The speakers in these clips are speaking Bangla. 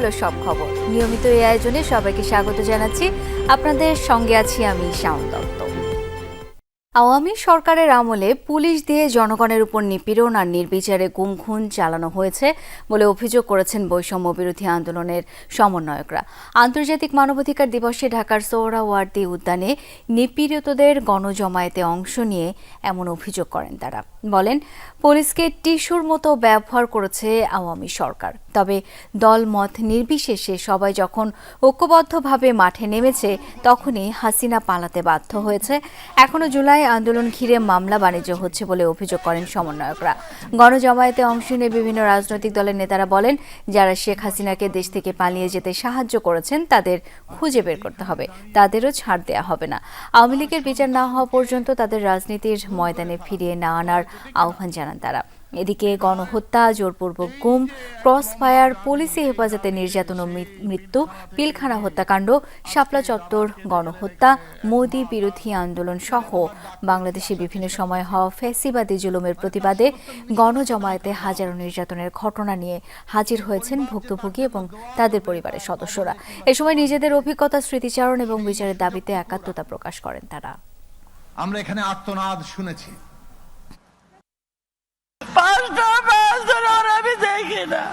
হলো সব খবর। নিয়মিত এই আয়োজনে সবাইকে স্বাগত জানাচ্ছি। আপনাদের সঙ্গে আছি আমি শাওন দত্ত। আওয়ামী সরকারের আমলে পুলিশ দিয়ে জনগণের উপর নিপীড়ন আর নির্বিচারে গুম খুন চালানো হয়েছে বলে অভিযোগ করেছেন বৈষম্য বিরোধী আন্দোলনের সমন্বয়করা। আন্তর্জাতিক মানবাধিকার দিবসে ঢাকার সোহরাওয়ার্দী উদ্যানে নিপীড়িতদের গণজমায়েতে অংশ নিয়ে এমন অভিযোগ করেন তারা। বলেন পুলিশকে টিস্যুর মতো ব্যবহার করেছে আওয়ামী সরকার। তবে দলমত নির্বিশেষে সবাই যখন ঐক্যবদ্ধভাবে মাঠে নেমেছে, তখনই হাসিনা পালাতে বাধ্য হয়েছে। এখনও জুলাই আন্দোলন ঘিরে মামলা বাণিজ্য হচ্ছে বলে অভিযোগ করেন সমন্বয়করা। গণজমায়েতে অংশ নিয়ে বিভিন্ন রাজনৈতিক দলের নেতারা বলেন, যারা শেখ হাসিনাকে দেশ থেকে পালিয়ে যেতে সাহায্য করেছেন, তাদের খুঁজে বের করতে হবে। তাদেরও ছাড় দেওয়া হবে না। আওয়ামী লীগের বিচার না হওয়া পর্যন্ত তাদের রাজনীতির ময়দানে ফিরিয়ে না আনার আহ্বান জানান তারা। এদিকে গণহত্যা, জোরপূর্বক গুম ক্রস ফায়ার পুলিশি হেফাজতে নির্যাতন ও মৃত্যু, পিলখানা হত্যাকাণ্ড, শাপলা চত্বর, গণহত্যা, মোদি বিরোধী আন্দোলন সহ। বাংলাদেশে বিভিন্ন সময় হওয়া ফ্যাসিবাদী জুলুমের প্রতিবাদে গণজমায়েতে হাজারো নির্যাতনের ঘটনা নিয়ে হাজির হয়েছেন ভুক্তভোগী এবং তাদের পরিবারের সদস্যরা। এ সময় নিজেদের অভিজ্ঞতা, স্মৃতিচারণ এবং বিচারের দাবিতে একাত্মতা প্রকাশ করেন তারা। আমরা এখানে আত্মনাদ শুনেছি। পাঁচটা পাঁচজন আর আমি দেখি না।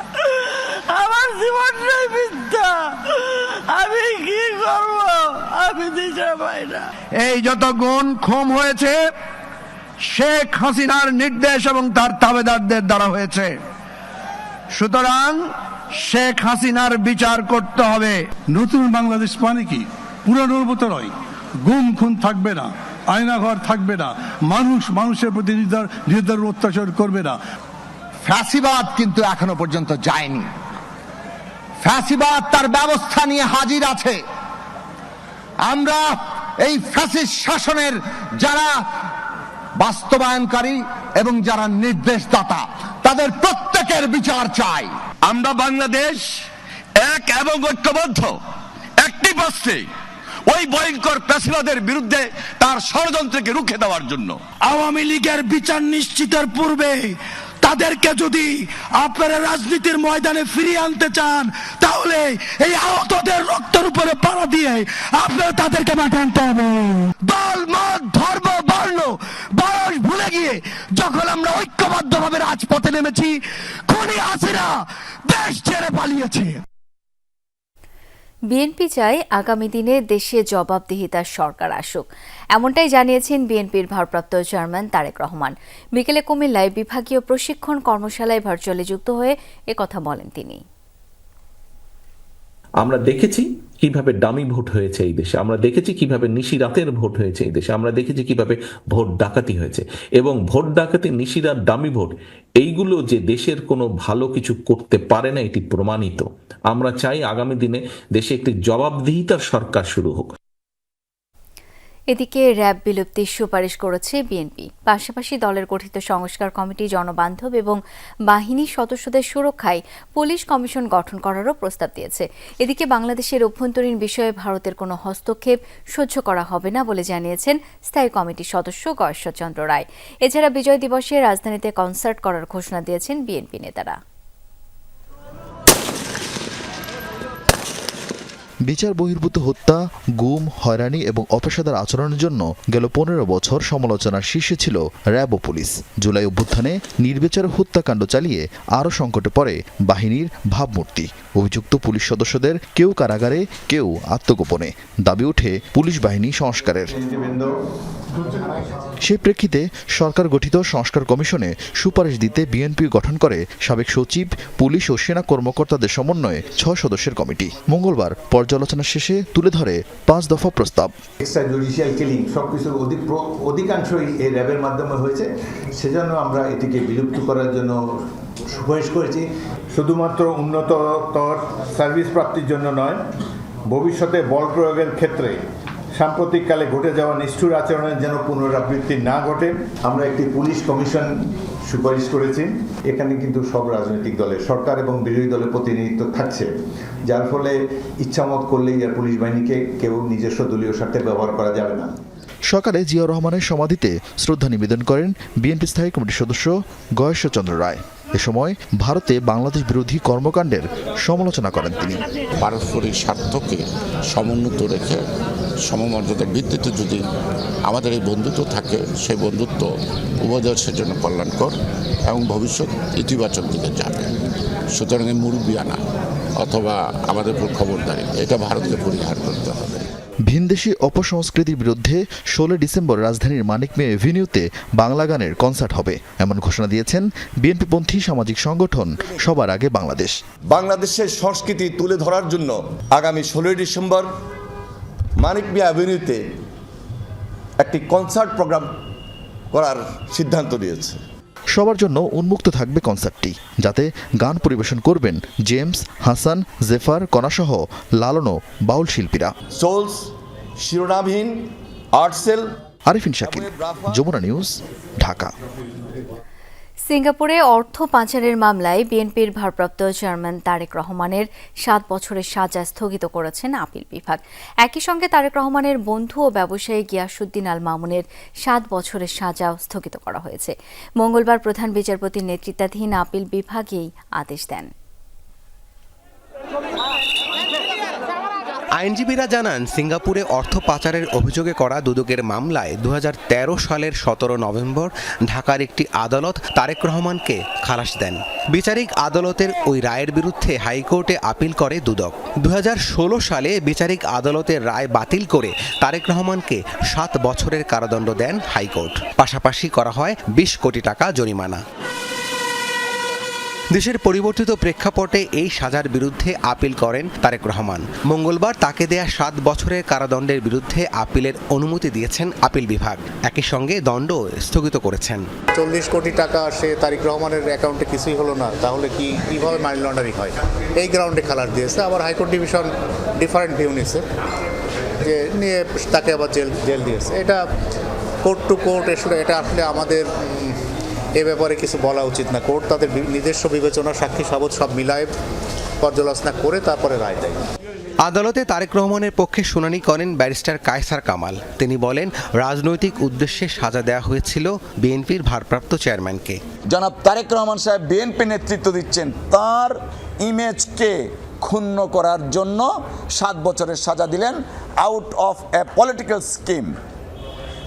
আমার জীবনটাই মিথ্যা। আমি কি করব? আমি দিশা পাই না। এই যত গুণ খুম হয়েছে শেখ হাসিনার নির্দেশ এবং তার তাবেদারদের দ্বারা হয়েছে। সুতরাং শেখ হাসিনার বিচার করতে হবে। নতুন বাংলাদেশ মানে কি? পুরানোর মতো নয়। গুম খুন থাকবে না। আয়নাঘর থাকবে না। মানুষ মানুষের প্রতি নির্ধার নির্ধারণ অত্যাচার করবে না। ফ্যাসিবাদ কিন্তু এখনও পর্যন্ত যায়নি। ফ্যাসিবাদ তার ব্যবস্থা নিয়ে হাজির আছে। আমরা এই ফ্যাসিস্ট শাসনের যারা বাস্তবায়নকারী এবং যারা নির্দেশদাতা তাদের প্রত্যেকের বিচার চাই। আমরা বাংলাদেশ এক এবং ঐক্যবদ্ধ একটি পাশে ওই ভয়ঙ্কর পেশিবাদের বিরুদ্ধে তার ষড়যন্ত্রকে রুখে দেওয়ার জন্য। আওয়ামী লীগের বিচার নিশ্চিতের পূর্বে তাদেরকে যদি আপনারা রাজনীতির ময়দানে ফিরিয়ে আনতে চান তাহলে এই আহতদের রক্তের উপরে পাড়া দিয়ে আপনারা তাদেরকে মাঠে আনতে হবে। দল মত ধর্ম বর্ণ বয়স ভুলে গিয়ে যখন আমরা ঐক্যবদ্ধভাবে রাজপথে নেমেছি খুনি আসিরা দেশ ছেড়ে পালিয়েছে। বিএনপি চায় আগামী দিনে দেশে জবাবদিহিতার সরকার আসুক। এমনটাই জানিয়েছেন বিএনপির ভারপ্রাপ্ত চেয়ারম্যান তারেক রহমান। বিকেলে কুমিল্লায় বিভাগীয় প্রশিক্ষণ কর্মশালায় ভার্চুয়ালি যুক্ত হয়ে একথা বলেন তিনি। আমরা দেখেছি কীভাবে ডামি ভোট হয়েছে এই দেশে। আমরা দেখেছি কীভাবে নিশি রাতের ভোট হয়েছে এই দেশে। আমরা দেখেছি কীভাবে ভোট ডাকাতি হয়েছে। এবং ভোট ডাকাতি, নিশিরাত ডামি ভোট, এইগুলো যে দেশের কোনো ভালো কিছু করতে পারে না, এটি প্রমাণিত। আমরা চাই আগামী দিনে দেশে একটি জবাবদিহিতার সরকার শুরু হোক। এদিকে র্যাব বিলুপ্তির সুপারিশ করেছে বিএনপি। পাশাপাশি দলের গঠিত সংস্কার কমিটি, জনবান্ধব এবং বাহিনী সদস্যদের সুরক্ষায় পুলিশ কমিশন গঠন করারও প্রস্তাব দিয়েছে। এদিকে বাংলাদেশের অভ্যন্তরীণ বিষয়ে ভারতের কোনো হস্তক্ষেপ সহ্য করা হবে না বলে জানিয়েছেন স্থায়ী কমিটির সদস্য গয়েশ্বরচন্দ্র রায়। এছাড়া বিজয় দিবসে রাজধানীতে কনসার্ট করার ঘোষণা দিয়েছেন বিএনপি নেতারা। বিচার বহির্ভূত হত্যা, গুম, হয়রানি এবং অপেশাদার আচরণের জন্য গেল পনেরো বছর সমালোচনার শীর্ষে ছিল র্যাব ও পুলিশ। জুলাই অভ্যুত্থানে নির্বিচার হত্যাকাণ্ড চালিয়ে আরও সংকটে পড়ে বাহিনীর ভাবমূর্তি। অভিযুক্ত পুলিশ সদস্যদের কেউ কারাগারে, কেউ আত্মগোপনে। দাবি ওঠে পুলিশ বাহিনী সংস্কারের। সেই প্রেক্ষিতে সরকার গঠিত সংস্কার কমিশনে সুপারিশ দিতে বিএনপি গঠন করে সাবেক সচিব, পুলিশ ও সেনা কর্মকর্তাদের সমন্বয়ে ছয় সদস্যের কমিটি। মঙ্গলবার পর্যালোচনা শেষে তুলে ধরে পাঁচ দফা প্রস্তাব। এক্সট্রা জুডিশিয়াল কিলিং সবকিছু অধিক অধিকাংশই এই র্যাবের মাধ্যমে হয়েছে। সেজন্য আমরা এটিকে বিলুপ্ত করার জন্য সুপারিশ করেছি। শুধুমাত্র উন্নততর সার্ভিস প্রাপ্তির জন্য নয় ভবিষ্যতে বল প্রয়োগের ক্ষেত্রে সাম্প্রতিককালে ঘটে যাওয়া নিষ্ঠুর আচরণের যেন পুনরাবৃত্তি না ঘটে আমরা একটি পুলিশ কমিশন সুপারিশ করেছি। এখানে কিন্তু সব রাজনৈতিক দলের সরকার এবং বিরোধী দলের প্রতিনিধিত্ব থাকছে। যার ফলে ইচ্ছামত করলেই আর পুলিশ বাহিনীকে কেউ নিজস্ব দলীয় স্বার্থে ব্যবহার করা যাবে না। সকালে জিয়াউর রহমানের সমাধিতে শ্রদ্ধা নিবেদন করেন বিএনপি স্থায়ী কমিটির সদস্য গয়েশ্বরচন্দ্র রায়। এ সময় ভারতে বাংলাদেশ বিরোধী কর্মকাণ্ডের সমালোচনা করেন তিনি। পারস্পরিক স্বার্থকে সমুন্নত রেখে সমমর্যাদার ভিত্তিতে যদি আমাদের এই বন্ধুত্ব থাকে সেই বন্ধুত্ব উভয় দেশের জন্য কল্যাণকর এবং ভবিষ্যৎ ইতিবাচক দিকে যাবে। সুতরাং এই মুরব্বিয়ানা অথবা আমাদের উপর খবরদারি এটা ভারতকে পরিহার করতে হবে। ভিনদেশি অপসংস্কৃতির বিরুদ্ধে ষোলো ডিসেম্বর রাজধানীর মানিক মে এভিনিউতে বাংলা গানের কনসার্ট হবে। এমন ঘোষণা দিয়েছেন বিএনপিপন্থী সামাজিক সংগঠন সবার আগে বাংলাদেশ। বাংলাদেশের সংস্কৃতি তুলে ধরার জন্য আগামী ষোলোই ডিসেম্বর মানিক মিয়া অ্যাভিনিউতে একটি কনসার্ট প্রোগ্রাম করার সিদ্ধান্ত নিয়েছে। সবার জন্য উন্মুক্ত থাকবে কনসার্টটি যাতে গান পরিবেশন করবেন জেমস হাসান জেফার কণাসহ লালনো বাউল শিল্পীরা। Souls Shironamhin Artcell Arifin Shakil Jamuna news Dhaka. সিঙ্গাপুরে অর্থ পাচারের মামলায় বিএনপির ভারপ্রাপ্ত চেয়ারম্যান তারেক রহমানের সাত বছরের সাজা স্থগিত করেছেন আপিল বিভাগ। একই সঙ্গে তারেক রহমানের বন্ধু ও ব্যবসায়ী গিয়াসুদ্দিন আল মামুনের সাত বছরের সাজাও স্থগিত করা হয়েছে। মঙ্গলবার প্রধান বিচারপতির নেতৃত্বাধীন আপিল বিভাগেই আদেশ দেন। আইনজীবীরা জানান, সিঙ্গাপুরে অর্থ পাচারের অভিযোগে করা দুদকের মামলায় দু হাজার তেরো সালের সতেরো নভেম্বর ঢাকার একটি আদালত তারেক রহমানকে খালাস দেন। বিচারিক আদালতের ওই রায়ের বিরুদ্ধে হাইকোর্টে আপিল করে দুদক। দু হাজার ষোলো সালে বিচারিক আদালতের রায় বাতিল করে তারেক রহমানকে সাত বছরের কারাদণ্ড দেন হাইকোর্ট। পাশাপাশি করা হয় বিশ কোটি টাকা জরিমানা। দেশের পরিবর্তিত প্রেক্ষাপটে এই সাজার বিরুদ্ধে আপিল করেন তারেক রহমান। মঙ্গলবার তাকে দেয়া সাত বছরের কারাদণ্ডের বিরুদ্ধে আপিলের অনুমতি দিয়েছেন আপিল বিভাগ। একই সঙ্গে দণ্ড স্থগিত করেছেন। চল্লিশ কোটি টাকা সে তারিক রহমানের অ্যাকাউন্টে কিছুই হলো না, তাহলে কি কীভাবে মানি লন্ডারিং হয়? এই গ্রাউন্ডে খালাস দিয়েছে, আবার হাইকোর্ট ডিভিশন ডিফারেন্ট ভিউ নিয়েছে যে নিয়ে তাকে আবার জেল জেল দিয়েছে। এটা কোর্ট টু কোর্ট এটা আসলে আমাদের এ ব্যাপারে কিছু বলা উচিত না। কোর্ট তাদের নিজস্ব বিবেচনা সাক্ষী সাবত সব মিলায় পর্যালোচনা করে তারপরে রায় দেয়। আদালতে তারেক রহমানের পক্ষে শুনানি করেন ব্যারিস্টার কায়সার কামাল। তিনি বলেন রাজনৈতিক উদ্দেশ্যে সাজা দেওয়া হয়েছিল বিএনপির ভারপ্রাপ্ত চেয়ারম্যানকে। জনাব তারেক রহমান সাহেব বিএনপি নেতৃত্ব দিচ্ছেন। তার ইমেজকে ক্ষুণ্ণ করার জন্য সাত বছরের সাজা দিলেন out of a political scheme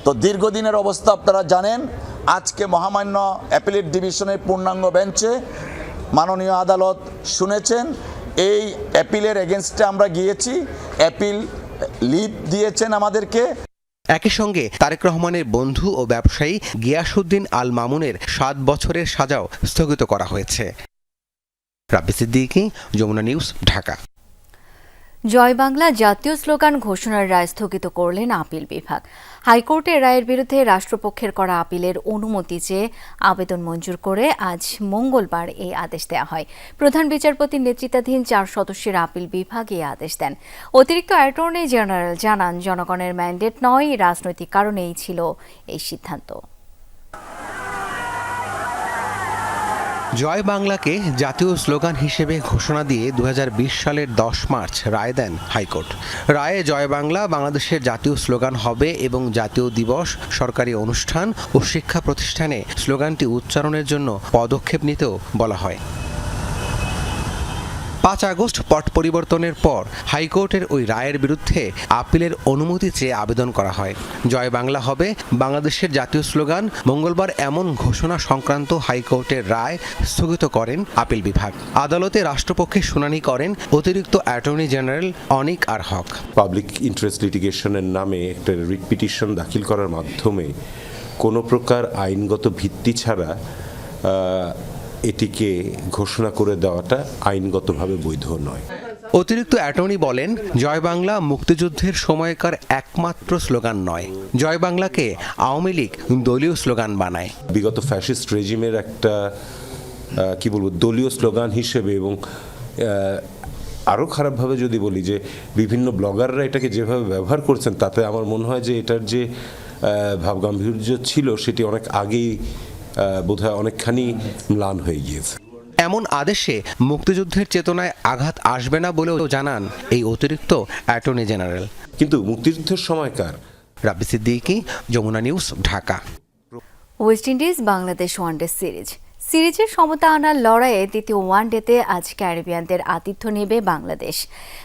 তো দীর্ঘদিনের অবস্থা আপনারা জানেন আজকে মহামান্য অ্যাপিলেট ডিভিশনের পূর্ণাঙ্গ বেঞ্চে মাননীয় আদালত শুনেছেন এই অ্যাপিলের এগেনস্টে আমরা গিয়েছি অ্যাপিল লিভ দিয়েছেন আমাদেরকে। একই সঙ্গে তারেক রহমানের বন্ধু ও ব্যবসায়ী গিয়াসুদ্দিন আল মামুনের সাত বছরের সাজাও স্থগিত করা হয়েছে। রাব্বি সিদ্দিকী যমুনা নিউজ ঢাকা। জয় বাংলা জাতীয় স্লোগান ঘোষণার রায় স্থগিত করলেন আপিল বিভাগ। হাইকোর্টের রায়ের বিরুদ্ধে রাষ্ট্রপক্ষের করা আপিলের অনুমতি চেয়ে আবেদন মঞ্জুর করে আজ মঙ্গলবার এই আদেশ দেওয়া হয়। প্রধান বিচারপতির নেতৃত্বাধীন চার সদস্যের আপিল বিভাগ এই আদেশ দেন। অতিরিক্ত অ্যাটর্নি জেনারেল জানান, জনগণের ম্যান্ডেট নয়, রাজনৈতিক কারণেই ছিল এই সিদ্ধান্ত। জয় বাংলাকে জাতীয় স্লোগান হিসেবে ঘোষণা দিয়ে দু হাজার বিশ সালের দশ মার্চ রায় দেন হাইকোর্ট। রায়ে জয় বাংলা বাংলাদেশের জাতীয় স্লোগান হবে এবং জাতীয় দিবস, সরকারি অনুষ্ঠান ও শিক্ষা প্রতিষ্ঠানে স্লোগানটি উচ্চারণের জন্য পদক্ষেপ নিতেও বলা হয়। পাঁচ আগস্ট পট পরিবর্তনের পর হাইকোর্টের ওই রায়ের বিরুদ্ধে আপিলের অনুমতি চেয়ে আবেদন করা হয়। জয় বাংলা হবে, বাংলাদেশের জাতীয় স্লোগান, মঙ্গলবার এমন ঘোষণা সংক্রান্ত হাইকোর্টের রায় স্থগিত করেন আপিল বিভাগ। আদালতে রাষ্ট্রপক্ষে শুনানি করেন অতিরিক্ত attorney general Anik R Haque. Public interest লিটিগেশনের নামে একটা রিট পিটিশন দাখিল করার মাধ্যমে কোনো প্রকার আইনগত ভিত্তি ছাড়া এটিকে ঘোষণা করে দেওয়াটা আইনগতভাবে বৈধ নয়। অতিরিক্ত অ্যাটর্নি বলেন জয় বাংলা মুক্তিযুদ্ধের সময়কার একমাত্র স্লোগান নয়। জয় বাংলাকে আওয়ামী লীগ দলীয় স্লোগান বানায়। বিগত ফ্যাসিস্ট রেজিমের একটা কি বলব দলীয় স্লোগান হিসেবে এবং আরও খারাপভাবে যদি বলি যে বিভিন্ন ব্লগাররা এটাকে যেভাবে ব্যবহার করছেন তাতে আমার মনে হয় যে এটার যে ভাবগাম্ভীর্য ছিল সেটি অনেক আগেই বোধহয় অনেকখানি ম্লান হয়ে গিয়েছে। এমন আদেশে মুক্তিযুদ্ধের চেতনায় আঘাত আসবে না বলেও জানান এই অতিরিক্ত অ্যাটর্নি জেনারেল। কিন্তু মুক্তিযুদ্ধের সময়কার Rabbi Siddiqui Jamuna news Dhaka. West Indies Bangladesh one day series. সিরিজের সমতা আনার লড়াইয়ে দ্বিতীয় ওয়ানডেতে আজ ক্যারিবিয়ানদের আতিথ্য নেবে বাংলাদেশ।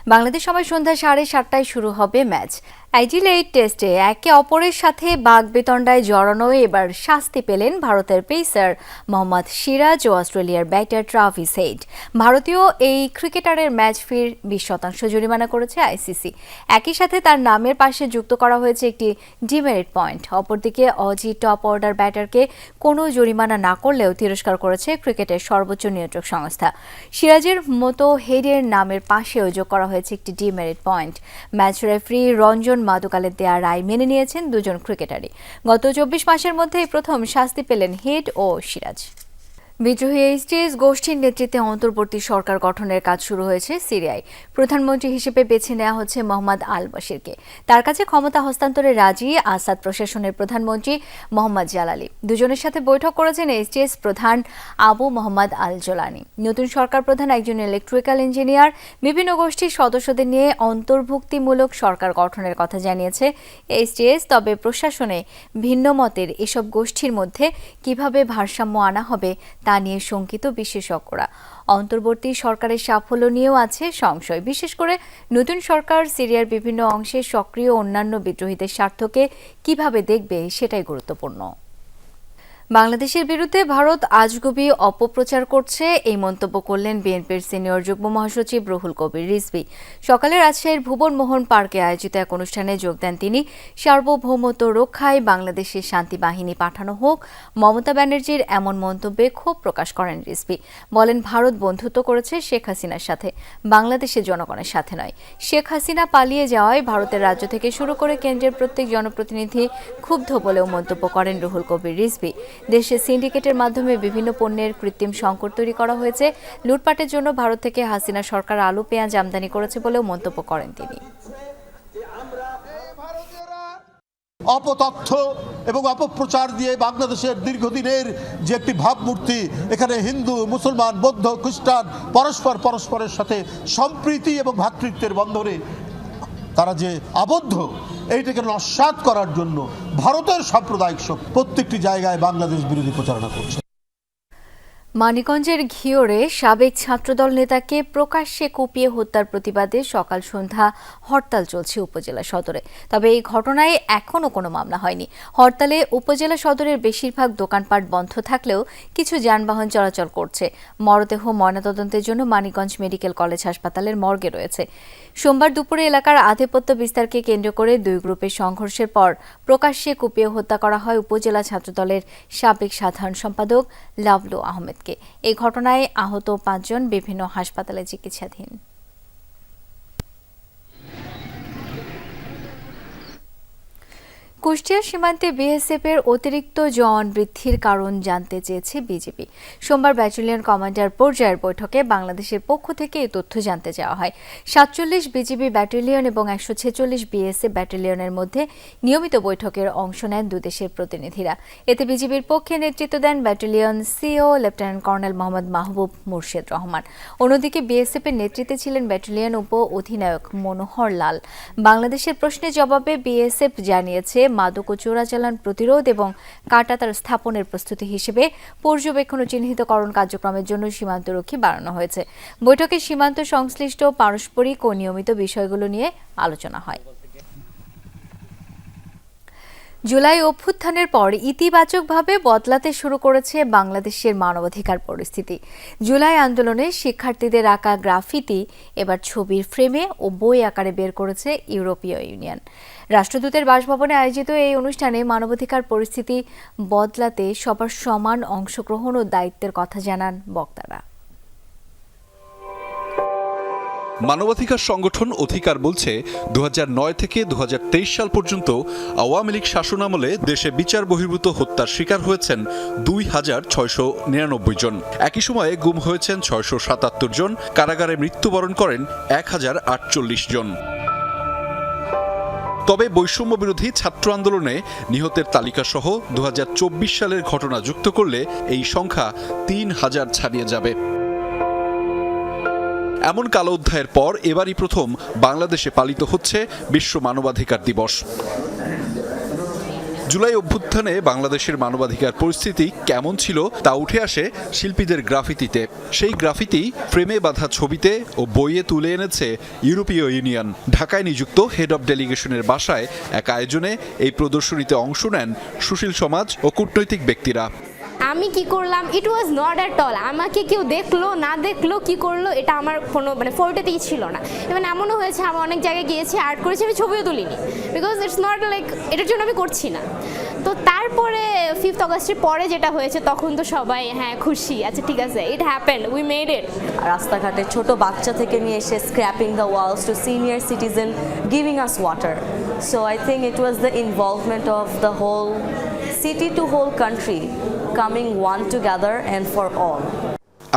বাংলাদেশ সময় সন্ধ্যা সাড়ে সাতটায় শুরু হবে ম্যাচ। অ্যাডিলেইড টেস্টে একে অপরের সাথে বাগবেতণ্ডায় জড়ানো এবার শাস্তি পেলেন ভারতের পেসার মোহাম্মদ সিরাজ ও অস্ট্রেলিয়ার ব্যাটার ট্রাভিস হেইড ভারতীয় এই ক্রিকেটারের ম্যাচ ফির বিশ শতাংশ জরিমানা করেছে আইসিসি। একই সাথে তার নামের পাশে যুক্ত করা হয়েছে একটি ডিমেরিট পয়েন্ট। অপরদিকে অজি টপ অর্ডার ব্যাটারকে কোনো জরিমানা না করলেও তিরস্কার করেছে ক্রিকেটের সর্বোচ্চ নিয়ন্ত্রক সংস্থা। সিরাজের মতো হেডের নামের পাশেও যোগ করা হয়েছে একটি demerit point. Match referee Ranjan মাদুকালের দেয়া রায় মেনে নিয়েছেন দুজন ক্রিকেটারই। গত চব্বিশ মাসের মধ্যেই প্রথম শাস্তি পেলেন হেড ও সিরাজ। বিদ্রোহী এইচটিএস গোষ্ঠীর নেতৃত্বে অন্তর্বর্তী সরকার গঠনের কাজ শুরু হয়েছে সিরিয়ায়। প্রধানমন্ত্রী হিসেবে বেছে নেওয়া হচ্ছে মোহাম্মদ আল বশিরকে তার কাছে ক্ষমতা হস্তান্তরে রাজি আসাদ প্রশাসনের প্রধানমন্ত্রী মোহাম্মদ জালালি। দুজনের সাথে বৈঠক করেছেন এইচটিএস প্রধান আবু মোহাম্মদ আল জোলানি নতুন সরকার প্রধান একজন ইলেকট্রিক্যাল ইঞ্জিনিয়ার। বিভিন্ন গোষ্ঠীর সদস্যদের নিয়ে অন্তর্ভুক্তিমূলক সরকার গঠনের কথা জানিয়েছে এইচটিএস তবে প্রশাসনে ভিন্ন মতের এসব গোষ্ঠীর মধ্যে কীভাবে ভারসাম্য আনা হবে তা নিয়ে শঙ্কিত বিশেষজ্ঞরা। অন্তর্বর্তী সরকারের সাফল্য নিয়েও আছে সংশয়। বিশেষ করে নতুন সরকার সিরিয়ার বিভিন্ন অংশে সক্রিয় অন্যান্য বিদ্রোহীদের স্বার্থকে কীভাবে দেখবে সেটাই গুরুত্বপূর্ণ। বাংলাদেশের বিরুদ্ধে ভারত আজগুবি অপপ্রচার করছে, এই মন্তব্য করলেন বিএনপির সিনিয়র যুগ্ম মহাসচিব রুহুল কবির রিজভি। সকালে রাজশাহীর ভুবন মোহন পার্কে আয়োজিত এক অনুষ্ঠানে যোগ দেন তিনি। সার্বভৌমত্ব রক্ষায় বাংলাদেশের শান্তি বাহিনী পাঠানো হোক, মমতা ব্যানার্জির এমন মন্তব্যে ক্ষোভ প্রকাশ করেন রিজভি। বলেন, ভারত বন্ধুত্ব করেছে শেখ হাসিনার সাথে, বাংলাদেশের জনগণের সাথে নয়। শেখ হাসিনা পালিয়ে যাওয়ায় ভারতের রাজ্য থেকে শুরু করে কেন্দ্রের প্রত্যেক জনপ্রতিনিধি ক্ষুব্ধ বলেও মন্তব্য করেন রুহুল কবির রিজভি। দেশে সিন্ডিকেটের মাধ্যমে বিভিন্ন পণ্যের কৃত্রিম সংকট তৈরি করা হয়েছে। লুটপাটের জন্য ভারত থেকে হাসিনা সরকার আলু, পেঁয়াজ আমদানি করেছে বলেও মন্তব্য করেন তিনি। অপতথ্য এবং অপপ্রচার দিয়ে বাংলাদেশের দীর্ঘদিনের যে একটি ভাবমূর্তি, এখানে হিন্দু, মুসলমান, বৌদ্ধ, খ্রিস্টান, পরস্পর পরস্পরের সাথে সম্প্রীতি এবং ভ্রাতৃত্বের বন্ধনে তারা যে আবদ্ধ এইটাকে নস্বাত করার জন্য ভারতের সাম্প্রদায়িক শক্তি প্রত্যেকটি জায়গায় বাংলাদেশ বিরোধী প্রচারণা করছে। মানিকগঞ্জের ঘিওরে সাবেক ছাত্রদল নেতাকে প্রকাশ্যে কুপিয়ে হত্যার প্রতিবাদে সকাল সন্ধ্যা হরতাল চলছে উপজেলা সদরে। তবে এই ঘটনায় এখনও কোনো মামলা হয়নি। হরতালে উপজেলা সদরের বেশিরভাগ দোকানপাট বন্ধ থাকলেও কিছু যানবাহন চলাচল করছে। মরদেহ ময়নাতদন্তের জন্য মানিকগঞ্জ মেডিকেল কলেজ হাসপাতালের মর্গে রয়েছে। সোমবার দুপুরে এলাকার আধিপত্য বিস্তারকে কেন্দ্র করে দুই গ্রুপের সংঘর্ষের পর প্রকাশ্যে কুপিয়ে হত্যা করা হয় উপজেলা ছাত্রদলের সাবেক সাধারণ সম্পাদক লাভলু আহমেদকে। এই ঘটনায় আহত পাঁচজন বিভিন্ন হাসপাতালে চিকিৎসাধীন। কুষ্টিয়া সীমান্তে বিএসএফ এর অতিরিক্ত জওয়ান বৃদ্ধির কারণ জানতে চেয়েছে বিজেপি। সোমবার ব্যাটালিয়ন কমান্ডার পর্যায়ের বৈঠকে বাংলাদেশের পক্ষ থেকে এই তথ্য জানতে চাওয়া হয়। সাতচল্লিশ বিজিবি ব্যাটালিয়ন এবং একশো ছেচল্লিশ বিএসএফ ব্যাটালিয়নের মধ্যে নিয়মিত বৈঠকের অংশ নেন দুদেশের প্রতিনিধিরা। এতে বিজিবির পক্ষে নেতৃত্ব দেন battalion CO lieutenant colonel Mohammad Mahbub Murshed Rahman. অন্যদিকে বিএসএফ এর নেতৃত্বে ছিলেন ব্যাটালিয়ন উপ অধিনায়ক মনোহর লাল। বাংলাদেশের প্রশ্নের জবাবে বিএসএফ জানিয়েছে মাদক ও চোরাচালান প্রতিরোধ এবং কাটাতার স্থাপনের প্রস্তুতি হিসেবে পর্যবেক্ষণ ও চিহ্নিতকরণ কার্যক্রমের জন্য সীমান্তরক্ষী বাড়ানো হয়েছে। বৈঠকে সীমান্ত সংশ্লিষ্ট, পারস্পরিক ও নিয়মিত বিষয়গুলো নিয়ে আলোচনা হয়। জুলাই অভ্যুত্থানের পর ইতিবাচকভাবে বদলাতে শুরু করেছে বাংলাদেশের মানবাধিকার পরিস্থিতি। জুলাই আন্দোলনে শিক্ষার্থীদের আঁকা গ্রাফিতি, এবার ছবির ফ্রেমে ও বই আকারে বের করেছে ইউরোপীয় ইউনিয়ন। রাষ্ট্রদূতের বাসভবনে আয়োজিত এই অনুষ্ঠানে মানবাধিকার পরিস্থিতি বদলাতে সবার সমান অংশগ্রহণ ও দায়িত্বের কথা জানান বক্তারা। মানবাধিকার সংগঠন অধিকার বলছে দু হাজার নয় থেকে দু হাজার তেইশ সাল পর্যন্ত আওয়ামী লীগ শাসনামলে দেশে বিচার বহির্ভূত হত্যার শিকার হয়েছেন দুই হাজার ছয়শো নিরানব্বই জন। একই সময়ে গুম হয়েছেন ছয়শো সাতাত্তর জন, কারাগারে মৃত্যুবরণ করেন এক হাজার আটচল্লিশ জন। তবে বৈষম্য বিরোধী ছাত্র আন্দোলনে নিহতের তালিকা সহ দু হাজার চব্বিশ সালের ঘটনা যুক্ত করলে এই সংখ্যা তিন হাজার ছাড়িয়ে যাবে। এমন কালো অধ্যায়ের পর এবারই প্রথম বাংলাদেশে পালিত হচ্ছে বিশ্ব মানবাধিকার দিবস। জুলাই অভ্যুত্থানে বাংলাদেশের মানবাধিকার পরিস্থিতি কেমন ছিল তা উঠে আসে শিল্পীদের গ্রাফিতিতে। সেই গ্রাফিতি ফ্রেমে বাঁধা ছবিতে ও বইয়ে তুলে এনেছে ইউরোপীয় ইউনিয়ন। ঢাকায় নিযুক্ত হেড অব ডেলিগেশনের বাসায় এক আয়োজনে এই প্রদর্শনীতে অংশ নেন সুশীল সমাজ ও কূটনৈতিক ব্যক্তিরা। আমি কি করলাম? It was not at all আমাকে কেউ দেখল, না দেখল, কি করল, এটা আমার কোনো মানে ফোর্টেতেই ছিল না। মানে এমনও হয়েছে, আমি অনেক জায়গায় গিয়েছি আর্ট করেছি, আমি ছবিও তুলিনি। বিকজ ইটস নট লাইক এটার জন্য আমি করছি না। তো তারপরে ফিফথ অগস্টের পরে যেটা হয়েছে, তখন তো সবাই হ্যাঁ খুশি আচ্ছা ঠিক আছে it happened we made it রাস্তাঘাটে ছোট বাচ্চা থেকে নিয়ে এসে scraping the walls to senior citizen giving us water so I think it was the involvement of the whole city to whole country coming one together and for all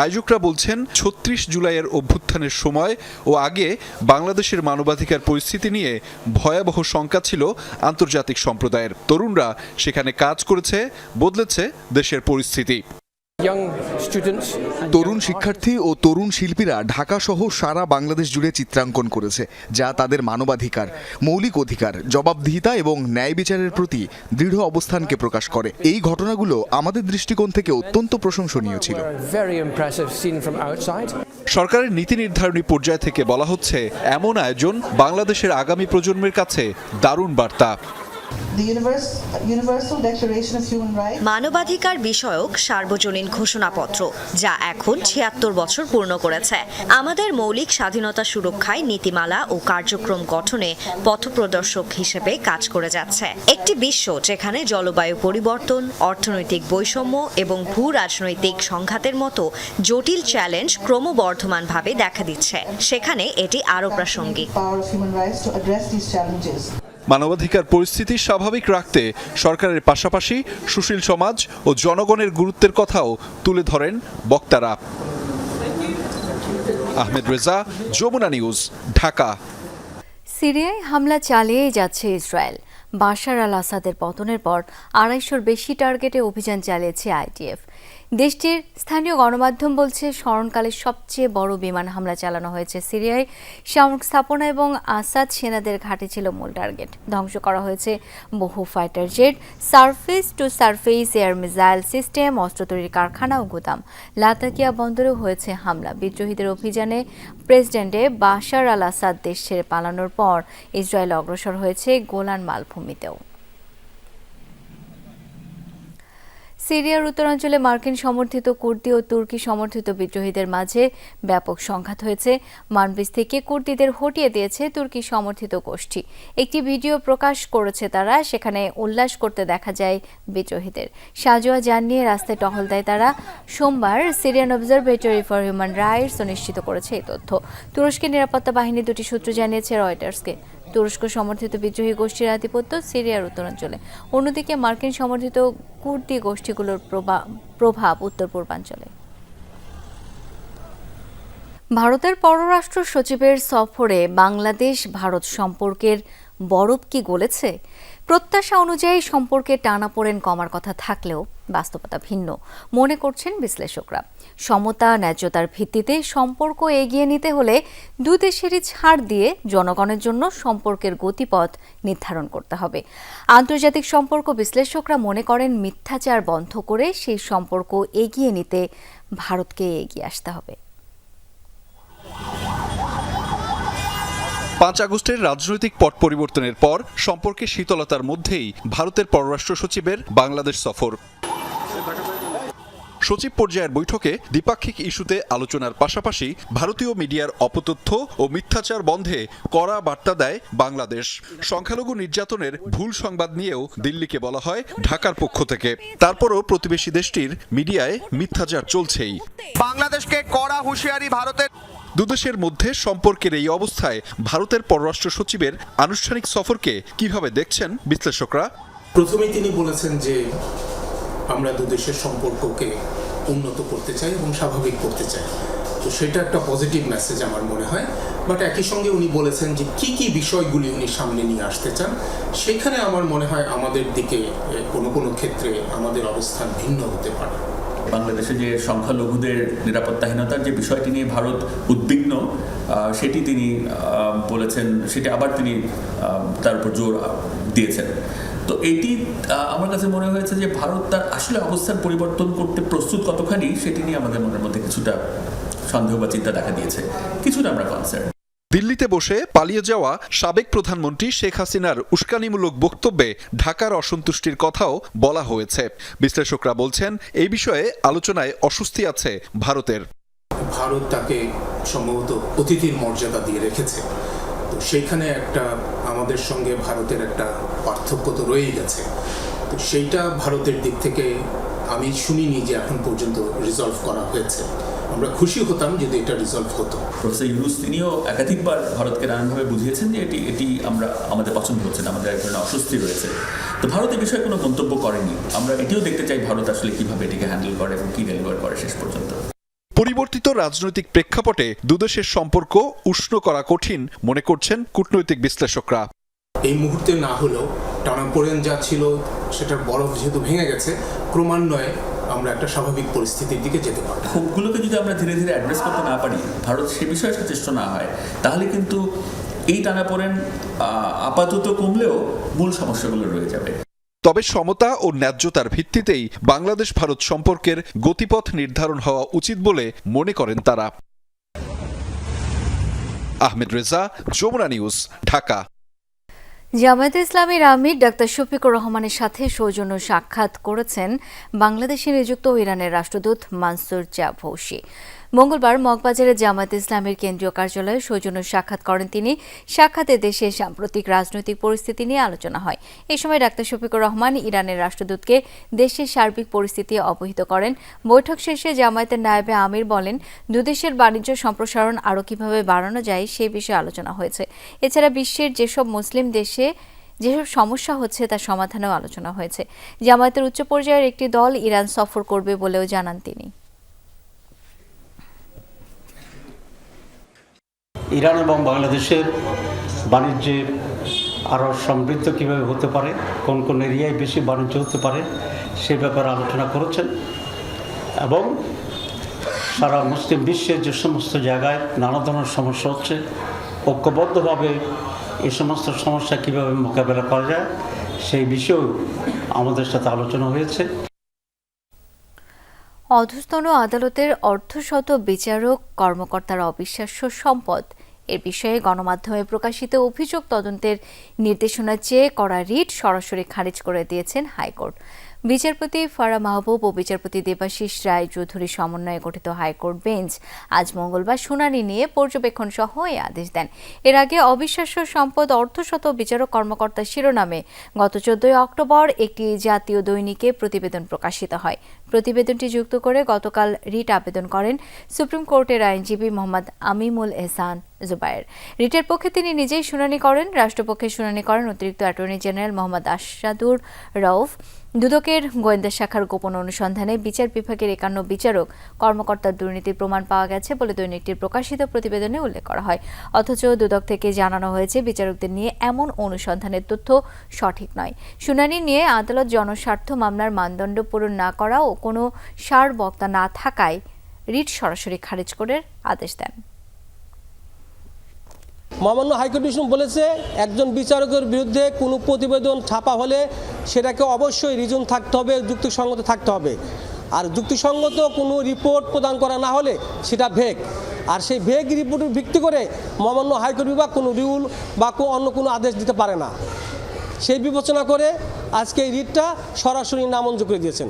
আয়োজকরা বলছেন ছত্রিশ জুলাইয়ের অভ্যুত্থানের সময় ও আগে বাংলাদেশের মানবাধিকার পরিস্থিতি নিয়ে ভয়াবহ শঙ্কা ছিল আন্তর্জাতিক সম্প্রদায়ের। তরুণরা সেখানে কাজ করেছে বদলেছে দেশের পরিস্থিতি। তরুণ শিক্ষার্থী ও তরুণ শিল্পীরা ঢাকা সহ সারা বাংলাদেশ জুড়ে চিত্রাঙ্কন করেছে যা তাদের মানবাধিকার মৌলিক অধিকার জবাবদিহিতা এবং ন্যায় বিচারের প্রতি দৃঢ় অবস্থানকে প্রকাশ করে। এই ঘটনাগুলো আমাদের দৃষ্টিকোণ থেকে অত্যন্ত প্রশংসনীয় ছিল। সরকারের নীতি নির্ধারণী পর্যায় থেকে বলা হচ্ছে এমন আয়োজন বাংলাদেশের আগামী প্রজন্মের কাছে দারুণ বার্তা। মানবাধিকার বিষয়ক সার্বজনীন ঘোষণাপত্র যা এখন ছিয়াত্তর বছর পূর্ণ করেছে। আমাদের মৌলিক স্বাধীনতা সুরক্ষায় নীতিমালা ও কার্যক্রম গঠনে পথপ্রদর্শক হিসেবে কাজ করে যাচ্ছে। একটি বিশ্ব যেখানে জলবায়ু পরিবর্তন অর্থনৈতিক বৈষম্য এবং ভূ রাজনৈতিক সংঘাতের মতো জটিল চ্যালেঞ্জ ক্রমবর্ধমানভাবে দেখা দিচ্ছে। সেখানে এটি আরও প্রাসঙ্গিক। মানবাধিকার পরিস্থিতি স্বাভাবিক রাখতে সরকারের পাশাপাশি সুশীল সমাজ ও জনগণের গুরুত্বের কথাও তুলে ধরেন বক্তারা। আহমেদ রেজা, যমুনা নিউজ, ঢাকা। সিরিয়ায় হামলা চালিয়েই যাচ্ছে ইসরায়েল। বাশার আল আসাদের পতনের পর আড়াইশোর বেশি টার্গেটে অভিযান চালিয়েছে আইটিএফ। দেশটির স্থানীয় গণমাধ্যম বলছে স্মরণকালের সবচেয়ে বড় বিমান হামলা চালানো হয়েছে সিরিয়ায়। সামরিক স্থাপনা এবং আসাদ সেনাদের ঘাটে ছিল মূল টার্গেট। ধ্বংস করা হয়েছে বহু fighter jet, surface to surface air missile system, অস্ত্র তৈরির কারখানা ও গুদাম। লাতাকিয়া বন্দরেও হয়েছে হামলা। বিদ্রোহীদের অভিযানে প্রেসিডেন্টে বাশার আল আসাদ দেশ ছেড়ে পালানোর পর ইসরায়েল অগ্রসর হয়েছে গোলান মালভূমিতেও। সিরিয়ার উত্তরাঞ্চলে মার্কিন সমর্থিত কুর্দি ও তুর্কি সমর্থিত বিদ্রোহীদের মাঝে ব্যাপক সংঘাত হয়েছে। মানবিজ থেকে কুর্দিদের হটিয়ে দিয়েছে তুর্কি সমর্থিত গোষ্ঠী। একটি ভিডিও প্রকাশ করেছে তারা, সেখানে উল্লাস করতে দেখা যায় বিদ্রোহীদের। সাজোয়া যান নিয়ে রাস্তায় টহল দেয় তারা। সোমবার Syrian observatory for human rights নিশ্চিত করেছে এই তথ্য। তুরস্কের নিরাপত্তা বাহিনী দুটি সূত্র জানিয়েছে রয়টার্সকে। তুরস্ক সমর্থিত বিদ্রোহী গোষ্ঠীর আধিপত্য সিরিয়ার উত্তরাঞ্চলে। অন্যদিকে মার্কিন সমর্থিত কুর্দি গোষ্ঠীগুলোর প্রভাব উত্তর পূর্বাঞ্চলে ভারতের পররাষ্ট্র সচিবের সফরে বাংলাদেশ ভারত সম্পর্কের বরফ কি গলেছে? প্রত্যাশা অনুযায়ী সম্পর্কে টানাপোড়েন কমার কথা থাকলেও বাস্তবতা ভিন্ন। মনে করছেন বিশ্লেষকরা। সমতা, ন্যায্যতার ভিত্তিতে সম্পর্ক এগিয়ে নিতে হলে দুই দেশেরই ছাড় দিয়ে জনগণের জন্য সম্পর্কের গতিপথ নির্ধারণ করতে হবে। আন্তর্জাতিক সম্পর্ক বিশ্লেষকরা মনে করেন মিথ্যাচার বন্ধ করে সেই সম্পর্ক এগিয়ে নিতে ভারতকে এগিয়ে আসতে হবে। পাঁচ আগস্টের রাজনৈতিক পট পরিবর্তনের পর সম্পর্কে শীতলতার মধ্যেই ভারতের পররাষ্ট্র সচিবের বাংলাদেশ সফর। সচিব পর্যায়ের বৈঠকে দ্বিপাক্ষিক ইস্যুতে আলোচনার পাশাপাশি ভারতীয় মিডিয়ার অপতথ্য ও মিথ্যাচার বন্ধে কড়া বার্তা দেয় বাংলাদেশ। সংখ্যালঘু নির্যাতনের ভুল সংবাদ নিয়েও দিল্লিকে বলা হয় ঢাকার পক্ষ থেকে। তারপরও প্রতিবেশী দেশটির মিডিয়ায় মিথ্যাচার চলছেই। বাংলাদেশকে কড়া হুঁশিয়ারি ভারতের দুদেশের মধ্যে সম্পর্কের এই অবস্থায় ভারতের পররাষ্ট্র সচিবের আনুষ্ঠানিক সফরকে কীভাবে দেখছেন বিশ্লেষকরা? প্রথমে তিনি বলেছেন যে আমরা দুদেশের সম্পর্ককে উন্নত করতে চাই এবং স্বাভাবিক করতে চাই। তো সেটা একটা পজিটিভ মেসেজ আমার মনে হয়। বাট একই সঙ্গে উনি বলেছেন যে কি কি বিষয়গুলি উনি সামনে নিয়ে আসতে চান, সেখানে আমার মনে হয় আমাদের দিকে কোনো কোনো ক্ষেত্রে আমাদের অবস্থান ভিন্ন হতে পারে। বাংলাদেশে যে সংখ্যালঘুদের নিরাপত্তাহীনতার যে বিষয়টি নিয়ে ভারত উদ্বিগ্ন সেটি তিনি বলেছেন, সেটি আবার তিনি তার উপর জোর দিয়েছেন। তো এটি আমার কাছে মনে হয়েছে যে ভারত তার আসলে অবস্থান পরিবর্তন করতে প্রস্তুত কতখানি সেটি নিয়ে আমাদের মনের মধ্যে কিছুটা সন্দেহ বা চিন্তা দেখা দিয়েছে। কিছুটা আমরা কনসার্ন দিল্লিতে বসে পালিয়ে যাওয়া সাবেক প্রধানমন্ত্রী শেখ হাসিনার উস্কানিমূলক বক্তব্যে ঢাকার অসন্তুষ্টির কথাও বলা হয়েছে। বিশ্লেষকরা বলছেন এই বিষয়ে আলোচনায় অস্বস্তি আছে ভারতের। ভারত তাকে সম্ভবত অতিথির মর্যাদা দিয়ে রেখেছে। সেইখানে একটা আমাদের সঙ্গে ভারতের একটা পার্থক্য তো রয়েই গেছে। তো সেইটা ভারতের দিক থেকে আমি শুনিনি যে এখন পর্যন্ত রিজলভ করা হয়েছে। আমরা খুশি হতাম যদি এটা রিজলভ হতো। প্রফেসর ইউনুস, তিনিও একাধিকবার ভারতকে নানানভাবে বুঝিয়েছেন যে এটি এটি আমরা, আমাদের পছন্দ হচ্ছে না, আমাদের এক ধরনের অস্বস্তি রয়েছে। তো ভারত এ বিষয়ে কোনো মন্তব্য করেনি। আমরা এটিও দেখতে চাই ভারত আসলে কীভাবে এটিকে হ্যান্ডেল করে এবং কি ডেলিভার করে শেষ পর্যন্ত। পরিবর্তিত রাজনৈতিক প্রেক্ষাপটে দুদেশের সম্পর্ক উষ্ণ করা কঠিন মনে করছেন কূটনৈতিক বিশ্লেষকরা। এই মুহূর্তে না হলেও টানাপোড়েন যা ছিল সেটার বরফ যেহেতু ভেঙে গেছে ক্রমান্বয়ে আমরা একটা স্বাভাবিক পরিস্থিতির দিকে যেতে পারব। ক্ষোভগুলোকে যদি আমরা ধীরে ধীরে অ্যাড্রেস করতে না পারি ভারত সে বিষয়ে সচেষ্ট না হয় তাহলে কিন্তু এই টানাপোড়েন আহ, আপাতত কমলেও মূল সমস্যাগুলো রয়ে যাবে। তবে সমতা ও ন্যায্যতার ভিত্তিতেই বাংলাদেশ ভারত সম্পর্কের গতিপথ নির্ধারণ হওয়া উচিত বলে মনে করেন তারা। আহমেদ রেজা, যমুনা নিউজ, ঢাকা। জামায়াতে ইসলামীর আমির ডাক্তার শফিকুর রহমানের সাথে সৌজন্য সাক্ষাৎ করেছেন বাংলাদেশে নিযুক্ত ইরানের রাষ্ট্রদূত মানসুর জাভৌসি মঙ্গলবার মগবাজারে জামায়াতে ইসলামের কেন্দ্রীয় কার্যালয়ে সৌজন্য সাক্ষাৎ করেন তিনি। সাক্ষাতে দেশের সাম্প্রতিক রাজনৈতিক পরিস্থিতি নিয়ে আলোচনা হয়। এ সময় ডাক্তার শফিকুর রহমান ইরানের রাষ্ট্রদূতকে দেশের সার্বিক পরিস্থিতি অবহিত করেন। বৈঠক শেষে জামায়াতের নায়েবে আমির বলেন, দুদেশের বাণিজ্য সম্প্রসারণ আরও কীভাবে বাড়ানো যায় সে বিষয়ে আলোচনা হয়েছে। এছাড়া বিশ্বের যেসব মুসলিম দেশে যেসব সমস্যা হচ্ছে তার সমাধানেও আলোচনা হয়েছে। জামায়াতের উচ্চ পর্যায়ের একটি দল ইরান সফর করবে বলেও জানান তিনি। ইরান এবং বাংলাদেশের বাণিজ্যের আরও সমৃদ্ধ কীভাবে হতে পারে, কোন কোন এরিয়ায় বেশি বাণিজ্য হতে পারে, সে ব্যাপারে আলোচনা করেছেন। এবং সারা মুসলিম বিশ্বের যে সমস্ত জায়গায় নানা ধরনের সমস্যা হচ্ছে, ঐক্যবদ্ধভাবে এই সমস্ত সমস্যা কীভাবে মোকাবেলা করা যায়, সেই বিষয়েও আমাদের সাথে আলোচনা হয়েছে। অধস্তন আদালতের অর্ধশত বিচারক কর্মকর্তার অবিশ্বাস্য সম্পদ এর বিষয়ে গণমাধ্যমে প্রকাশিত অভিযোগ তদন্তের নির্দেশনা চেয়ে করা রিট সরাসরি খারিজ করে দিয়েছেন হাইকোর্ট। বিচারপতি ফারা মাহবুব ও বিচারপতি দেবাশিস রায় চৌধুরী সমন্বয়ে গঠিত হাইকোর্ট বেঞ্চ আজ মঙ্গলবার শুনানি নিয়ে পর্যবেক্ষণ সহ এই আদেশ দেন। এর আগে অবিশ্বাস্য সম্পদ, অর্ধশত বিচারক কর্মকর্তা শিরোনামে গত চোদ্দই অক্টোবর একটি জাতীয় দৈনিকে প্রতিবেদন প্রকাশিত হয়। প্রতিবেদনটি যুক্ত করে গতকাল রিট আবেদন করেন সুপ্রিম কোর্টের আইনজীবী মোহাম্মদ আমিমুল এহসান জুবায়ের। রিটের পক্ষে তিনি নিজেই শুনানি করেন, রাষ্ট্রপক্ষে শুনানি করেন অতিরিক্ত অ্যাটর্নি জেনারেল মোহাম্মদ আশাদুর রউফ। দুদকের গোয়েন্দা শাখার গোপন অনুসন্ধানে বিচার বিভাগের একান্ন বিচারক, কর্মকর্তার দুর্নীতির প্রমাণ পাওয়া গেছে বলে দৈনিকটির প্রকাশিত প্রতিবেদনে উল্লেখ করা হয়। অথচ দুদক থেকে জানানো হয়েছে, বিচারকদের নিয়ে এমন অনুসন্ধানের তথ্য সঠিক নয়। শুনানি নিয়ে আদালত জনস্বার্থ মামলার মানদণ্ড পূরণ না করা ও কোনো সার বক্তা না থাকায় রিট সরাসরি খারিজ করে আদেশ দেন। মহামান্য হাইকোর্ট ডিভিশন বলেছে, একজন বিচারকের বিরুদ্ধে কোনো প্রতিবেদন ছাপা হলে সেটাকে অবশ্যই রিজন থাকতে হবে, যুক্তিসঙ্গত থাকতে হবে। আর যুক্তিসঙ্গত কোনো রিপোর্ট প্রদান করা না হলে সেটা ভেগ। আর সেই ভেগ রিপোর্টের ভিত্তি করে মহামান্য হাইকোর্ট বিভাগ কোনো রুল বা অন্য কোনো আদেশ দিতে পারে না। সেই বিবেচনা করে আজকে এই রিটটা সরাসরি নামঞ্জুর করে দিয়েছেন।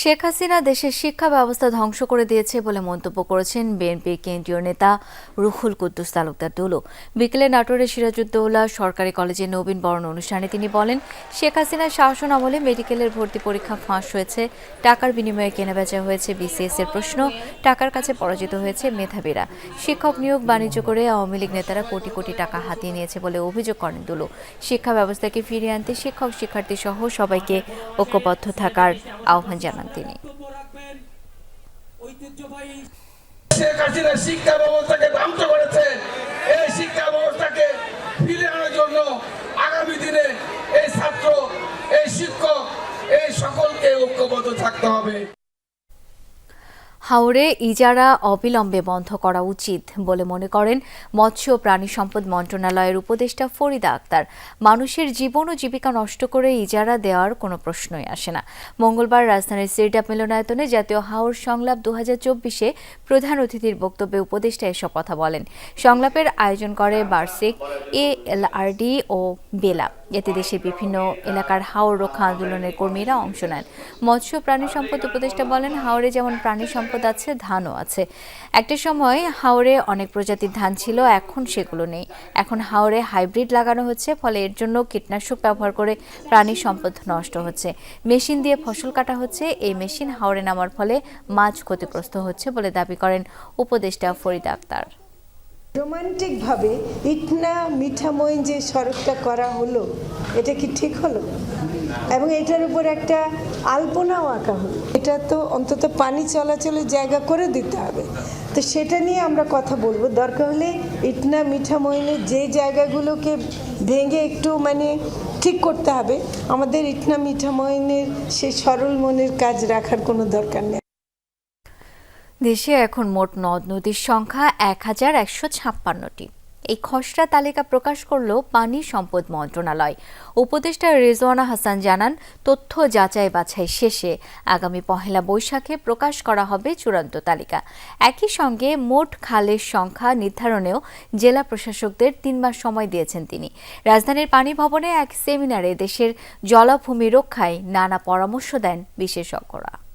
শেখ হাসিনা দেশের শিক্ষা ব্যবস্থা ধ্বংস করে দিয়েছে বলে মন্তব্য করেছেন বিএনপির কেন্দ্রীয় নেতা রুহুল কুদ্দুস তালুকদার দুলু। বিকেলে নাটোরের সিরাজউদ্দৌলা সরকারি কলেজের নবীন বরণ অনুষ্ঠানে তিনি বলেন, শেখ হাসিনার শাসন আমলে মেডিকেলের ভর্তি পরীক্ষা ফাঁস হয়েছে, টাকার বিনিময়ে কেনাবেচা হয়েছে বিসিএস এর প্রশ্ন, টাকার কাছে পরাজিত হয়েছে মেধাবীরা। শিক্ষক নিয়োগ বাণিজ্য করে আওয়ামী লীগ নেতারা কোটি কোটি টাকা হাতিয়ে নিয়েছে বলে অভিযোগ করেন দুলু। শিক্ষা ব্যবস্থাকে ফিরিয়ে আনতে শিক্ষক শিক্ষার্থী সহ সবাইকে ঐক্যবদ্ধ থাকার আহ্বান জানান। তিনি। শেখ হাসিনা শিক্ষা ব্যবস্থাকে ধ্বংস করেছে। এই শিক্ষা ব্যবস্থাকে ফিরে আনার জন্য আগামী দিনে এই ছাত্র, এই শিক্ষক, এই সকলকে ঐক্যবদ্ধ থাকতে হবে। হাওড়ে ইজারা অবিলম্বে বন্ধ করা উচিত বলে মনে করেন মৎস্য ও প্রাণী সম্পদ মন্ত্রণালয়ের উপদেষ্টা ফরিদা আক্তার। মানুষের জীবন ও জীবিকা নষ্ট করে ইজারা দেওয়ার কোনো প্রশ্নই আসে না। মঙ্গলবার রাজধানীর সিরডাপ মিলনায়তনে জাতীয় হাওড় সংলাপ দু হাজার চব্বিশে প্রধান অতিথির বক্তব্যে উপদেষ্টা এসব কথা বলেন। সংলাপের আয়োজন করে বার্ষিক এ এলআরডি ও বেলা এতে দেশের বিভিন্ন এলাকার হাওড় রক্ষা আন্দোলনের কর্মীরা অংশ নেন। মৎস্য প্রাণী সম্পদ উপদেষ্টা বলেন হাওড়ে যেমন প্রাণী সম্পদ আছে, ধানও আছে। একটা সময় হাওড়ে অনেক প্রজাতির ধান ছিল, এখন সেগুলো নেই। এখন হাওড়ে হাইব্রিড লাগানো হচ্ছে, ফলে এর জন্য কীটনাশক ব্যবহার করে প্রাণী সম্পদ নষ্ট হচ্ছে। মেশিন দিয়ে ফসল কাটা হচ্ছে, এই মেশিন হাওড়ে নামার ফলে মাছ ক্ষতিগ্রস্ত হচ্ছে বলে দাবি করেন উপদেষ্টা ফরিদা আক্তার। রোমান্টিকভাবে ইটনা মিঠাময় যে সড়কটা করা হলো, এটা কি ঠিক হলো? এবং এটার উপর একটা আলপনাও আঁকা হলো। এটা তো অন্তত পানি চলাচলের জায়গা করে দিতে হবে। তো সেটা নিয়ে আমরা কথা বলব। দরকার হলে ইটনা মিঠামইনের যে জায়গাগুলোকে ভেঙে একটু মানে ঠিক করতে হবে। আমাদের ইটনা মিঠামইনের সেই সরল মনের কাজ রাখার কোনো দরকার নেই। দেশে এখন মোট নদ নদীর সংখ্যা এক হাজার একশো ছাপ্পান্নটি। এই খসড়া তালিকা প্রকাশ করল পানি সম্পদ মন্ত্রণালয়। উপদেষ্টা রেজওয়ানা হাসান জানান, তথ্য যাচাই বাছাই শেষে আগামী পহেলা বৈশাখে প্রকাশ করা হবে চূড়ান্ত তালিকা। একই সঙ্গে মোট খালের সংখ্যা নির্ধারণেও জেলা প্রশাসকদের তিন মাস সময় দিয়েছেন তিনি। রাজধানীর পানি ভবনে এক সেমিনারে দেশের জলাভূমি রক্ষায় নানা পরামর্শ দেন বিশেষজ্ঞরা।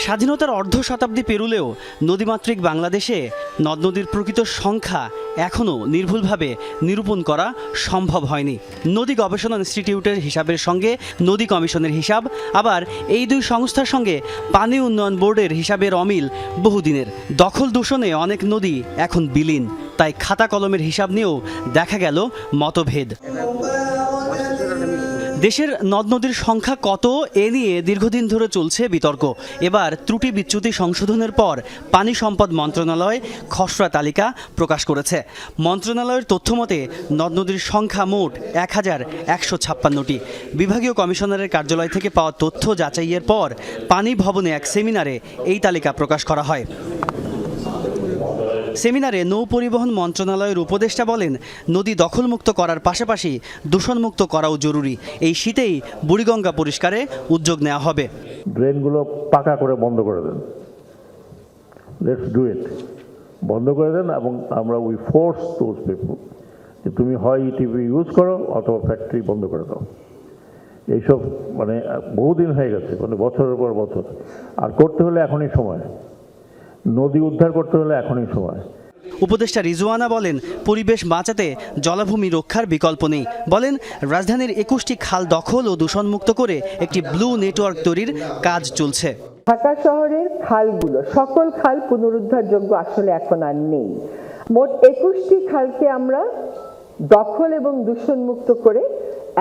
স্বাধীনতার অর্ধ শতাব্দী পেরুলেও নদীমাতৃক বাংলাদেশে নদ নদীর প্রকৃত সংখ্যা এখনও নির্ভুলভাবে নিরূপণ করা সম্ভব হয়নি। নদী গবেষণা ইনস্টিটিউটের হিসাবের সঙ্গে নদী কমিশনের হিসাব, আবার এই দুই সংস্থার সঙ্গে পানি উন্নয়ন বোর্ডের হিসাবের অমিল বহুদিনের। দখল দূষণে অনেক নদী এখন বিলীন, তাই খাতা কলমের হিসাব নিয়েও দেখা গেল মতভেদ। দেশের নদ নদীর সংখ্যা কত এ নিয়ে দীর্ঘদিন ধরে চলছে বিতর্ক। এবার ত্রুটি বিচ্যুতি সংশোধনের পর পানি সম্পদ মন্ত্রণালয় খসড়া তালিকা প্রকাশ করেছে। মন্ত্রণালয়ের তথ্যমতে নদ নদীর সংখ্যা মোট এক হাজার একশো ছাপ্পান্নটি। বিভাগীয় কমিশনারের কার্যালয় থেকে পাওয়া তথ্য যাচাইয়ের পর পানি ভবনে এক সেমিনারে এই তালিকা প্রকাশ করা হয়। সেমিনারে নৌ পরিবহন মন্ত্রণালয়ের উপদেষ্টা বলেন, নদী দখলমুক্ত করার পাশাপাশি দূষণমুক্ত করাও জরুরি। এই শীতেই বুড়িগঙ্গা পরিষ্কারে উদ্যোগ নেওয়া হবে। ড্রেনগুলো পাকা করে বন্ধ করে দেন। লেটস ডু ইট বন্ধ করে দেন এবং আমরা উই ফোর্স দোজ পিপুল যে তুমি হয় ইটিভি ইউজ করো অথবা ফ্যাক্টরি বন্ধ করে দাও। এইসব মানে বহুদিন হয়ে গেছে মানে বছরের পর বছর। আর করতে হলে এখনই সময়। নদী উদ্ধার করতে হলে এখনই সময়। উপদেষ্টা রিজওয়ানা বলেন পরিবেশ বাঁচাতে জলাভূমি রক্ষার বিকল্প নেই। বলেন রাজধানীর একুশটি খাল দখল ও দূষণমুক্ত করে একটি ব্লু নেটওয়ার্ক তৈরির কাজ চলছে। ঢাকা শহরের খালগুলো সকল খাল পুনরুদ্ধারযোগ্য আসলে এখন আর নেই। মোট একুশটি খালকে আমরা দখল এবং দূষণমুক্ত করে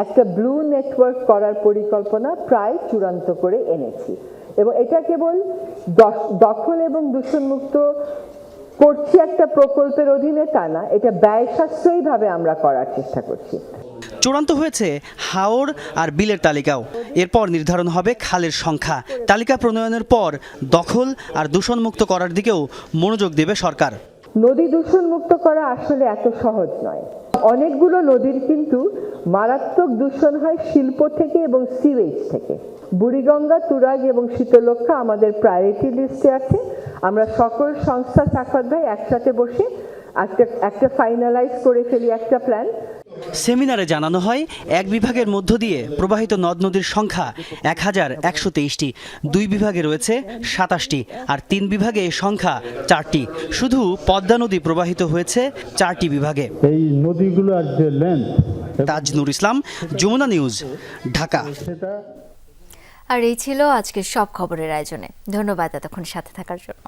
একটা ব্লু নেটওয়ার্ক করার পরিকল্পনা প্রায় চূড়ান্ত করে এনেছি। এবং এটা কেবল দখল এবং দূষণমুক্ত করছি একটা প্রকল্পের অধীনে তা না, এটা ব্যয় সাশ্রয়ীভাবে আমরা করার চেষ্টা করছি। চূড়ান্ত হয়েছে হাওড় আর বিলের তালিকাও। এরপর নির্ধারণ হবে খালের সংখ্যা। তালিকা প্রণয়নের পর দখল আর দূষণমুক্ত করার দিকেও মনোযোগ দেবে সরকার। নদী দূষণ মুক্ত করা আসলে এত সহজ নয়। অনেকগুলো নদীর কিন্তু মারাত্মক দূষণ হয় শিল্প থেকে এবং সিওয়েজ থেকে। বুড়িগঙ্গা, তুরাগ এবং শীতলক্ষা আমাদের প্রায়োরিটি লিস্টে আছে। আমরা সকল সংস্থা সাক্ষাৎ ভাই একসাথে বসে একটা একটা ফাইনালাইজ করে ফেলি একটা প্ল্যান সেমিনারে জানানো হয় এক বিভাগের মধ্য দিয়ে প্রবাহিত নদ নদীর সংখ্যা এক হাজার একশো তেইশটি। দুই বিভাগে রয়েছে সাতাশটি আর তিন বিভাগে সংখ্যা চারটি। শুধু পদ্মা নদী প্রবাহিত হয়েছে চারটি বিভাগে। এই নদীগুলো আর যে লেন্থ তাজনুর ইসলাম যমুনা নিউজ ঢাকা। আর এই ছিল আজকের সব খবরের আয়োজনে। ধন্যবাদ এতক্ষণ সাথে থাকার জন্য।